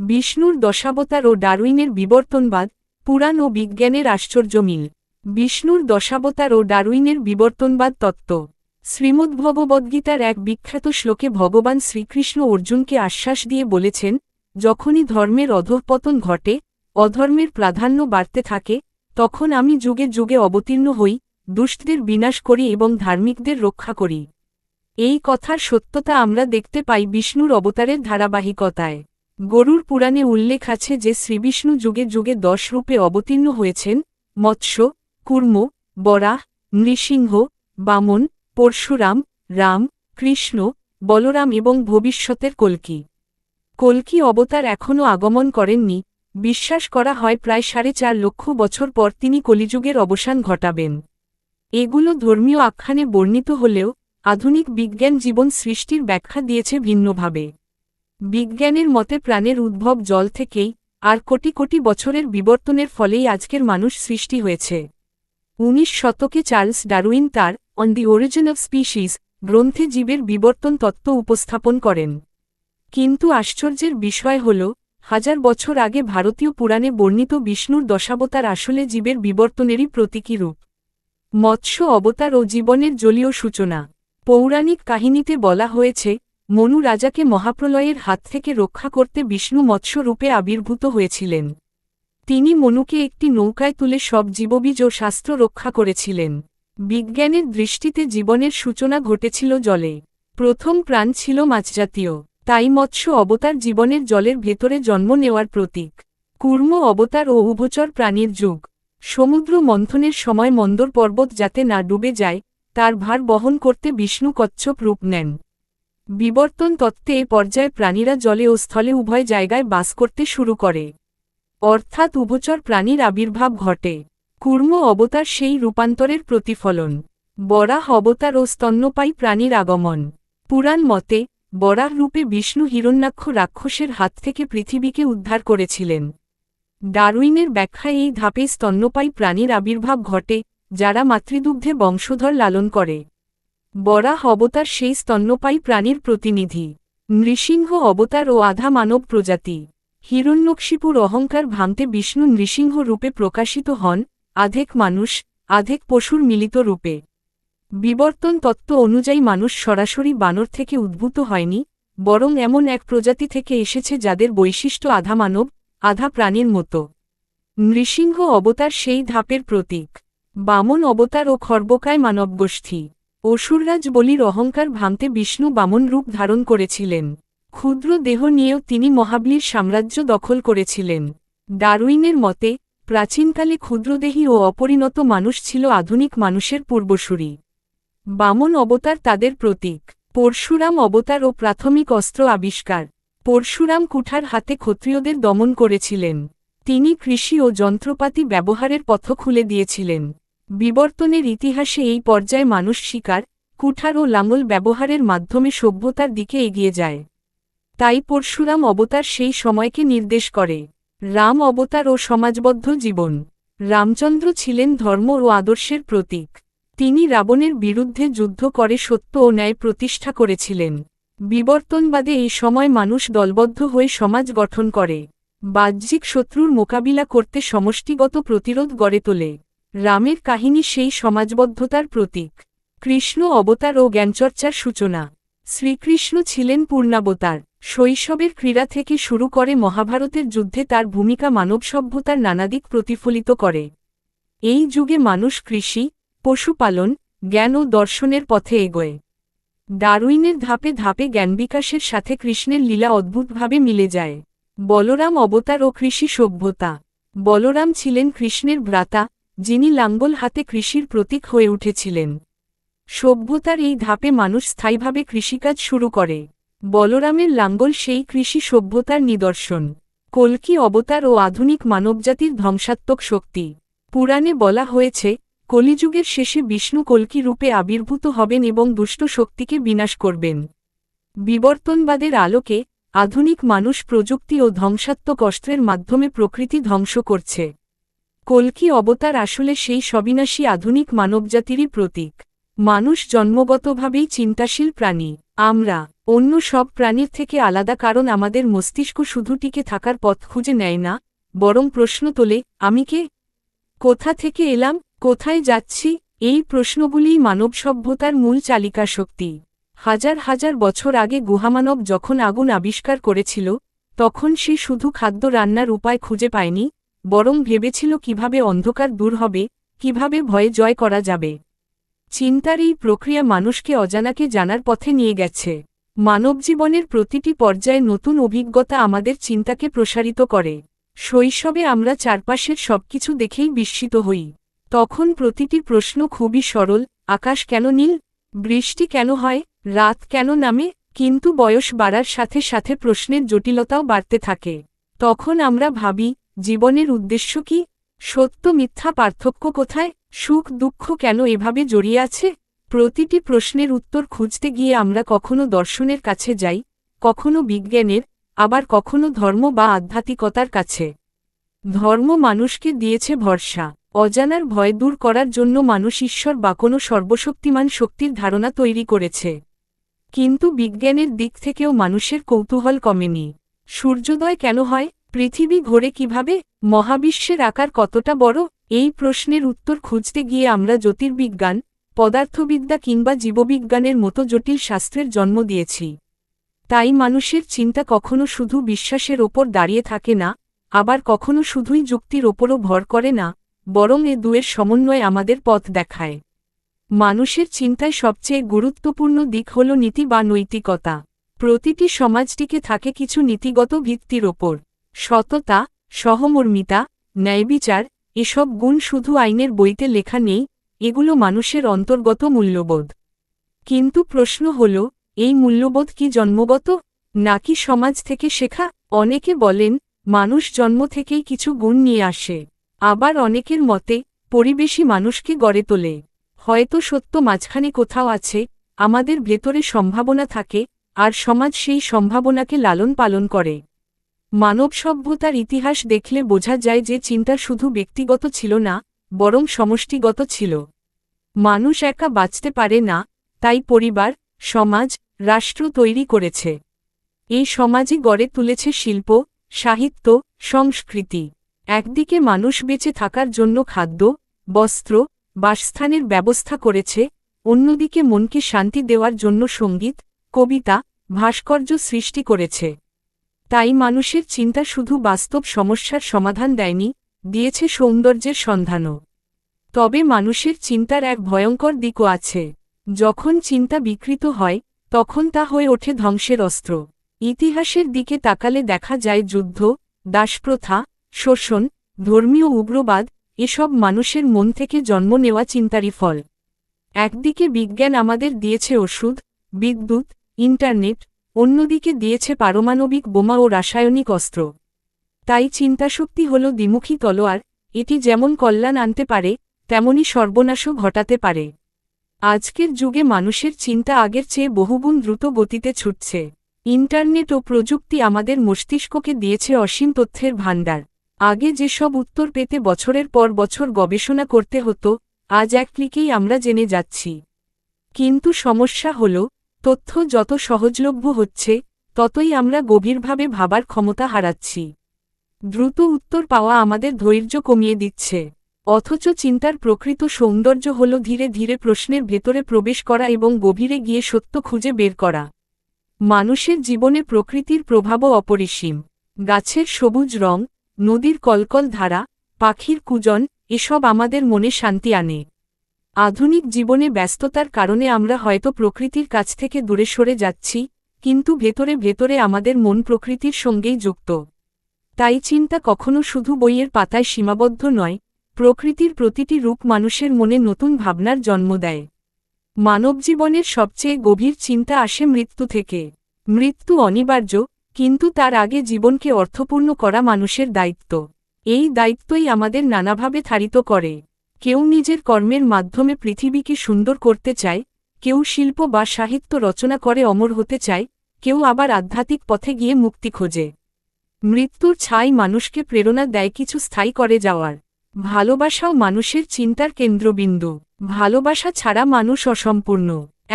বিষ্ণুর দশাবতার ও ডারুইনের বিবর্তনবাদ, পুরাণ ও বিজ্ঞানের আশ্চর্য মিল। বিষ্ণুর দশাবতার ও ডারুইনের বিবর্তনবাদ তত্ত্ব। শ্রীমদ্ভগবদ্গীতার এক বিখ্যাত শ্লোকে ভগবান শ্রীকৃষ্ণ অর্জুনকে আশ্বাস দিয়ে বলেছেন, যখনই ধর্মের অধঃপতন ঘটে, অধর্মের প্রাধান্য বাড়তে থাকে, তখন আমি যুগে যুগে অবতীর্ণ হই, দুষ্টদের বিনাশ করি এবং ধার্মিকদের রক্ষা করি। এই কথার সত্যতা আমরা দেখতে পাই বিষ্ণুর অবতারের ধারাবাহিকতায়। গরুর পুরাণে উল্লেখ আছে যে শ্রীবিষ্ণু যুগে যুগে দশ রূপে অবতীর্ণ হয়েছেন, মৎস্য, কুর্ম বরাহ নৃসিংহ, বামন, পরশুরাম, রাম, কৃষ্ণ, বলরাম এবং ভবিষ্যতের কল্কি। কল্কি অবতার এখনও আগমন করেননি, বিশ্বাস করা হয় প্রায় সাড়ে চার লক্ষ বছর পর তিনি কলিযুগের অবসান ঘটাবেন। এগুলো ধর্মীয় আখ্যানে বর্ণিত হলেও আধুনিক বিজ্ঞান জীবন সৃষ্টির ব্যাখ্যা দিয়েছে ভিন্নভাবে। বিজ্ঞানের মতে প্রাণের উদ্ভব জল থেকেই আর কোটি কোটি বছরের বিবর্তনের ফলেই আজকের মানুষ সৃষ্টি হয়েছে। উনিশ শতকে চার্লস ডারউইন তার on the origin of species গ্রন্থে জীবের বিবর্তন তত্ত্ব উপস্থাপন করেন। কিন্তু আশ্চর্যের বিষয় হল, হাজার বছর আগে ভারতীয় পুরাণে বর্ণিত বিষ্ণুর দশাবতার আসলে জীবের বিবর্তনেরই প্রতীকী রূপ। মৎস্য অবতার ও জীবনের জলীয় সূচনা। পৌরাণিক কাহিনীতে বলা হয়েছে মনু রাজাকে মহাপ্রলয়ের হাত থেকে রক্ষা করতে বিষ্ণু মৎস্য রূপে আবির্ভূত হয়েছিলেন। তিনি মনুকে একটি নৌকায় তুলে সব জীববীজ ও শাস্ত্র রক্ষা করেছিলেন। বিজ্ঞানের দৃষ্টিতে জীবনের সূচনা ঘটেছিল জলে। প্রথম প্রাণ ছিল মাছজাতীয়, তাই মৎস্য অবতার জীবনের জলের ভেতরে জন্ম নেওয়ার প্রতীক। কুর্ম অবতার ও উভচর প্রাণীর যুগ। সমুদ্র মন্থনের সময় মন্দর পর্বত যাতে না ডুবে যায়, তার ভার বহন করতে বিষ্ণু কচ্ছপ রূপ নেন। বিবর্তন তত্ত্বে এ পর্যায়ে প্রাণীরা জলে ও স্থলে উভয় জায়গায় বাস করতে শুরু করে। অর্থাৎ উভচর প্রাণীর আবির্ভাব ঘটে। কুর্ম অবতার সেই রূপান্তরের প্রতিফলন। বরাহ অবতার ও স্তন্যপায়ী প্রাণীর আগমন। পুরাণ মতে, বরাহ রূপে বিষ্ণু হিরণ্যাক্ষ রাক্ষসের হাত থেকে পৃথিবীকে উদ্ধার করেছিলেন। ডারউইনের ব্যাখ্যায় এই ধাপে স্তন্যপায়ী প্রাণীর আবির্ভাব ঘটে, যারা মাতৃদুগ্ধে বংশধর লালন করে। বরাহ অবতার সেই স্তন্যপায়ী প্রাণীর প্রতিনিধি। নৃসিংহ অবতার ও আধা মানব প্রজাতি। হিরণ্যকশিপুর অহংকার ভাঙতে বিষ্ণু নৃসিংহ রূপে প্রকাশিত হন, আধেক মানুষ, আধেক পশুর মিলিত রূপে। বিবর্তন তত্ত্ব অনুযায়ী মানুষ সরাসরি বানর থেকে উদ্ভূত হয়নি, বরং এমন এক প্রজাতি থেকে এসেছে যাদের বৈশিষ্ট্য আধা মানব, আধা প্রাণীর মতো। নৃসিংহ অবতার সেই ধাপের প্রতীক। বামন অবতার ও খর্বকায় মানবগোষ্ঠী। অসুররাজ বলির অহংকার ভাঙতে বিষ্ণু বামন রূপ ধারণ করেছিলেন। ক্ষুদ্র দেহ নিয়েও তিনি মহাবলীর সাম্রাজ্য দখল করেছিলেন। ডারউইনের মতে, প্রাচীনকালে ক্ষুদ্রদেহী ও অপরিণত মানুষ ছিল আধুনিক মানুষের পূর্বসূরি। বামন অবতার তাদের প্রতীক। পরশুরাম অবতার ও প্রাথমিক অস্ত্র আবিষ্কার। পরশুরাম কুঠার হাতে ক্ষত্রিয়দের দমন করেছিলেন। তিনি কৃষি ও যন্ত্রপাতি ব্যবহারের পথ খুলে দিয়েছিলেন। বিবর্তনের ইতিহাসে এই পর্যায়ে মানুষ শিকার, কুঠার ও লাঙল ব্যবহারের মাধ্যমে সভ্যতার দিকে এগিয়ে যায়। তাই পরশুরাম অবতার সেই সময়কে নির্দেশ করে। রাম অবতার ও সমাজবদ্ধ জীবন। রামচন্দ্র ছিলেন ধর্ম ও আদর্শের প্রতীক। তিনি রাবণের বিরুদ্ধে যুদ্ধ করে সত্য ও ন্যায় প্রতিষ্ঠা করেছিলেন। বিবর্তনবাদে এই সময় মানুষ দলবদ্ধ হয়ে সমাজ গঠন করে। বাহ্যিক শত্রুর মোকাবিলা করতে সমষ্টিগত প্রতিরোধ গড়ে তোলে। রামের কাহিনী সেই সমাজবদ্ধতার প্রতীক। কৃষ্ণ অবতার ও জ্ঞানচর্চার সূচনা। শ্রীকৃষ্ণ ছিলেন পূর্ণাবতার। শৈশবের ক্রীড়া থেকে শুরু করে মহাভারতের যুদ্ধে তার ভূমিকা মানব সভ্যতার নানাদিক প্রতিফলিত করে। এই যুগে মানুষ কৃষি, পশুপালন, জ্ঞান ও দর্শনের পথে এগোয়। ডারউইনের ধাপে ধাপে জ্ঞান বিকাশের সাথে কৃষ্ণের লীলা অদ্ভুতভাবে মিলে যায়। বলরাম অবতার ও কৃষি সভ্যতা। বলরাম ছিলেন কৃষ্ণের ভ্রাতা যিনি লাঙ্গল হাতে কৃষির প্রতীক হয়ে উঠেছিলেন। সভ্যতার এই ধাপে মানুষ স্থায়ীভাবে কৃষিকাজ শুরু করে। বলরামের লাঙ্গল সেই কৃষি সভ্যতার নিদর্শন। কল্কি অবতার ও আধুনিক মানবজাতির ধ্বংসাত্মক শক্তি। পুরাণে বলা হয়েছে, কলিযুগের শেষে বিষ্ণু কল্কি রূপে আবির্ভূত হবেন এবং দুষ্ট শক্তিকে বিনাশ করবেন। বিবর্তনবাদের আলোকে আধুনিক মানুষ প্রযুক্তি ও ধ্বংসাত্মক অস্ত্রের মাধ্যমে প্রকৃতি ধ্বংস করছে। কল্কি অবতার আসলে সেই সবিনাশী আধুনিক মানবজাতিরই প্রতীক। মানুষ জন্মগতভাবেই চিন্তাশীল প্রাণী। আমরা, অন্য সব প্রাণীর থেকে আলাদা কারণ আমাদের মস্তিষ্ক শুধু টিকে থাকার পথ খুঁজে নেয় না, বরং প্রশ্ন তোলে, আমি কে? কোথা থেকে এলাম? কোথায় যাচ্ছি? এই প্রশ্নগুলিই মানব সভ্যতার মূল চালিকা শক্তি। হাজার হাজার বছর আগে গুহামানব যখন আগুন আবিষ্কার করেছিল, তখন সে শুধু খাদ্য রান্নার উপায় খুঁজে পায়নি বরং ভেবেছিল কীভাবে অন্ধকার দূর হবে, কীভাবে ভয়ে জয় করা যাবে। চিন্তার এই প্রক্রিয়া মানুষকে অজানাকে জানার পথে নিয়ে গেছে। মানবজীবনের প্রতিটি পর্যায়ে নতুন অভিজ্ঞতা আমাদের চিন্তাকে প্রসারিত করে। শৈশবে আমরা চারপাশের সবকিছু দেখেই বিস্মিত হই। তখন প্রতিটি প্রশ্ন খুবই সরল, আকাশ কেন নীল, বৃষ্টি কেন হয়, রাত কেন নামে, কিন্তু বয়স বাড়ার সাথে সাথে প্রশ্নের জটিলতাও বাড়তে থাকে। তখন আমরা ভাবি জীবনের উদ্দেশ্য কি? সত্য, মিথ্যা, পার্থক্য কোথায়? সুখ, দুঃখ কেন এভাবে জড়িয়ে আছে? প্রতিটি প্রশ্নের উত্তর খুঁজতে গিয়ে আমরা কখনো দর্শনের কাছে যাই, কখনো বিজ্ঞানের, আবার কখনো ধর্ম বা আধ্যাত্মিকতার কাছে। ধর্ম মানুষকে দিয়েছে ভরসা। অজানার ভয় দূর করার জন্য মানুষ ঈশ্বর বা কোনো সর্বশক্তিমান শক্তির ধারণা তৈরি করেছে। কিন্তু বিজ্ঞানের দিক থেকেও মানুষের কৌতূহল কমেনি। সূর্যোদয় কেন হয়? পৃথিবী ঘোরে কীভাবে, মহাবিশ্বের আকার কতটা বড়, এই প্রশ্নের উত্তর খুঁজতে গিয়ে আমরা জ্যোতির্বিজ্ঞান, পদার্থবিদ্যা কিংবা জীববিজ্ঞানের মতো জটিল শাস্ত্রের জন্ম দিয়েছি। তাই মানুষের চিন্তা কখনো শুধু বিশ্বাসের ওপর দাঁড়িয়ে থাকে না, আবার কখনো শুধুই যুক্তির ওপরও ভর করে না, বরং এ দুয়ের সমন্বয় আমাদের পথ দেখায়। মানুষের চিন্তায় সবচেয়ে গুরুত্বপূর্ণ দিক হল নীতি বা নৈতিকতা। প্রতিটি সমাজটিকে থাকে কিছু নীতিগত ভিত্তির ওপর। সততা, সহমর্মিতা, ন্যায়বিচার, এসব গুণ শুধু আইনের বইতে লেখা নেই, এগুলো মানুষের অন্তর্গত মূল্যবোধ। কিন্তু প্রশ্ন হল, এই মূল্যবোধ কি জন্মগত? নাকি সমাজ থেকে শেখা? অনেকে বলেন, মানুষ জন্ম থেকেই কিছু গুণ নিয়ে আসে। আবার অনেকের মতে, পরিবেশই মানুষকে গড়ে তোলে। হয়তো সত্য মাঝখানে কোথাও আছে, আমাদের ভেতরে সম্ভাবনা থাকে, আর সমাজ সেই সম্ভাবনাকে লালন পালন করে। মানব সভ্যতার ইতিহাস দেখলে বোঝা যায় যে চিন্তা শুধু ব্যক্তিগত ছিল না, বরং সমষ্টিগত ছিল। মানুষ একা বাঁচতে পারে না, তাই পরিবার, সমাজ, রাষ্ট্র তৈরি করেছে। এই সমাজই গড়ে তুলেছে শিল্প, সাহিত্য, সংস্কৃতি। একদিকে মানুষ বেঁচে থাকার জন্য খাদ্য, বস্ত্র, বাসস্থানের ব্যবস্থা করেছে, অন্যদিকে মনকে শান্তি দেওয়ার জন্য সংগীত, কবিতা, ভাস্কর্য সৃষ্টি করেছে। তাই মানুষের চিন্তা শুধু বাস্তব সমস্যার সমাধান দেয়নি, দিয়েছে সৌন্দর্যের সন্ধানও। তবে মানুষের চিন্তার এক ভয়ঙ্কর দিকও আছে। যখন চিন্তা বিকৃত হয়, তখন তা হয়ে ওঠে ধ্বংসের অস্ত্র। ইতিহাসের দিকে তাকালে দেখা যায় যুদ্ধ, দাসপ্রথা, শোষণ, ধর্মীয় উগ্রবাদ, এসব মানুষের মন থেকে জন্ম নেওয়া চিন্তারই ফল। একদিকে বিজ্ঞান আমাদের দিয়েছে ওষুধ, বিদ্যুৎ, ইন্টারনেট অন্যদিকে দিয়েছে পারমাণবিক বোমা ও রাসায়নিক অস্ত্র। তাই চিন্তাশক্তি হল দ্বিমুখী তলোয়ার, এটি যেমন কল্যাণ আনতে পারে, তেমনি সর্বনাশও ঘটাতে পারে। আজকের যুগে মানুষের চিন্তা আগের চেয়ে বহুগুণ দ্রুত গতিতে ছুটছে। ইন্টারনেট ও প্রযুক্তি আমাদের মস্তিষ্ককে দিয়েছে অসীম তথ্যের ভাণ্ডার। আগে যেসব উত্তর পেতে বছরের পর বছর গবেষণা করতে হতো, আজ এক ক্লিকেই আমরা জেনে যাচ্ছি। কিন্তু সমস্যা হল তথ্য যত সহজলভ্য হচ্ছে, ততই আমরা গভীরভাবে ভাবার ক্ষমতা হারাচ্ছি। দ্রুত উত্তর পাওয়া আমাদের ধৈর্য কমিয়ে দিচ্ছে। অথচ চিন্তার প্রকৃত সৌন্দর্য হল ধীরে ধীরে প্রশ্নের ভেতরে প্রবেশ করা এবং গভীরে গিয়ে সত্য খুঁজে বের করা। মানুষের জীবনে প্রকৃতির প্রভাবও অপরিসীম। গাছের সবুজ রং, নদীর কলকল ধারা, পাখির কুজন, এসব আমাদের মনে শান্তি আনে। আধুনিক জীবনে ব্যস্ততার কারণে আমরা হয়তো প্রকৃতির কাছ থেকে দূরে সরে যাচ্ছি, কিন্তু ভেতরে ভেতরে আমাদের মন প্রকৃতির সঙ্গেই যুক্ত। তাই চিন্তা কখনো শুধু বইয়ের পাতায় সীমাবদ্ধ নয়, প্রকৃতির প্রতিটি রূপ মানুষের মনে নতুন ভাবনার জন্ম দেয়। মানবজীবনের সবচেয়ে গভীর চিন্তা আসে মৃত্যু থেকে। মৃত্যু অনিবার্য, কিন্তু তার আগে জীবনকে অর্থপূর্ণ করা মানুষের দায়িত্ব। এই দায়িত্বই আমাদের নানাভাবে থারিত করে। কেউ নিজের কর্মের মাধ্যমে পৃথিবীকে সুন্দর করতে চায়, কেউ শিল্প বা সাহিত্য রচনা করে অমর হতে চায়, কেউ আবার আধ্যাত্মিক পথে গিয়ে মুক্তি খোঁজে। মৃত্যুর ছাই মানুষকে প্রেরণা দেয় কিছু স্থায়ী করে যাওয়ার। ভালোবাসাও মানুষের চিন্তার কেন্দ্রবিন্দু। ভালোবাসা ছাড়া মানুষ অসম্পূর্ণ।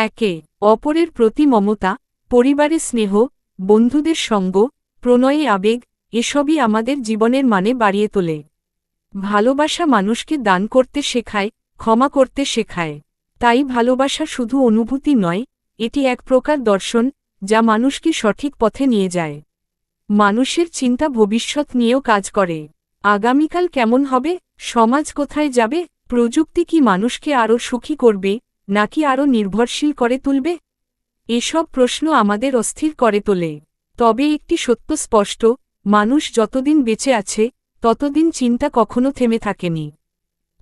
একে অপরের প্রতি মমতা পরিবারে স্নেহ, বন্ধুদের সঙ্গ, প্রণয়ে আবেগ, এসবই আমাদের জীবনের মানে বাড়িয়ে তোলে। ভালোবাসা মানুষকে দান করতে শেখায়, ক্ষমা করতে শেখায়। তাই ভালোবাসা শুধু অনুভূতি নয়, এটি এক প্রকার দর্শন, যা মানুষকে সঠিক পথে নিয়ে যায়। মানুষের চিন্তা ভবিষ্যৎ নিয়েও কাজ করে। আগামীকাল কেমন হবে, সমাজ কোথায় যাবে, প্রযুক্তি কি মানুষকে আরও সুখী করবে, নাকি আরও নির্ভরশীল করে তুলবে? এসব প্রশ্ন আমাদের অস্থির করে তোলে। তবে একটি সত্য স্পষ্ট, মানুষ যতদিন বেঁচে আছে ততদিন চিন্তা কখনো থেমে থাকেনি।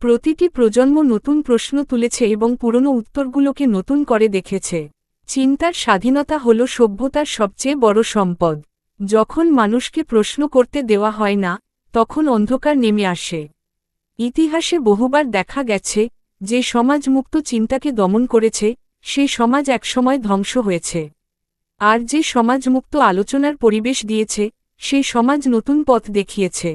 প্রতিটি প্রজন্ম নতুন প্রশ্ন তুলেছে এবং পুরনো উত্তরগুলোকে নতুন করে দেখেছে। চিন্তার স্বাধীনতা হল সভ্যতার সবচেয়ে বড় সম্পদ। যখন মানুষকে প্রশ্ন করতে দেওয়া হয় না, তখন অন্ধকার নেমে আসে। ইতিহাসে বহুবার দেখা গেছে, যে সমাজ মুক্ত চিন্তাকে দমন করেছে সেই সমাজ একসময় ধ্বংস হয়েছে। আর যে সমাজমুক্ত আলোচনার পরিবেশ দিয়েছে সেই সমাজ নতুন পথ দেখিয়েছে।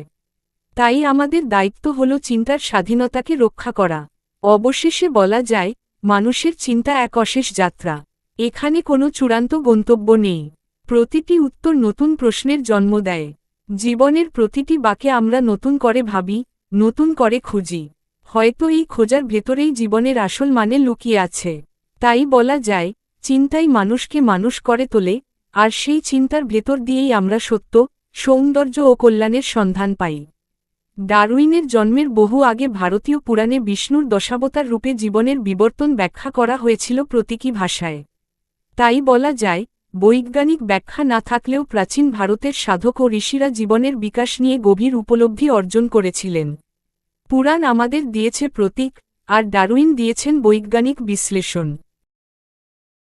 তাই আমাদের দায়িত্ব হল চিন্তার স্বাধীনতাকে রক্ষা করা। অবশেষে বলা যায়, মানুষের চিন্তা এক অশেষ যাত্রা। এখানে কোনো চূড়ান্ত গন্তব্য নেই। প্রতিটি উত্তর নতুন প্রশ্নের জন্ম দেয়। জীবনের প্রতিটি বাকে আমরা নতুন করে ভাবি, নতুন করে খুঁজি। হয়তো এই খোঁজার ভেতরেই জীবনের আসল মানে লুকিয়ে আছে। তাই বলা যায়, চিন্তাই মানুষকে মানুষ করে তোলে, আর সেই চিন্তার ভেতর দিয়েই আমরা সত্য, সৌন্দর্য ও কল্যাণের সন্ধান পাই। ডারউইনের জন্মের বহু আগে ভারতীয় পুরাণে বিষ্ণুর দশাবতার রূপে জীবনের বিবর্তন ব্যাখ্যা করা হয়েছিল প্রতীকী ভাষায়। তাই বলা যায়, বৈজ্ঞানিক ব্যাখ্যা না থাকলেও প্রাচীন ভারতের সাধক ও ঋষিরা জীবনের বিকাশ নিয়ে গভীর উপলব্ধি অর্জন করেছিলেন। পুরাণ আমাদের দিয়েছে প্রতীক, আর ডারউইন দিয়েছেন বৈজ্ঞানিক বিশ্লেষণ।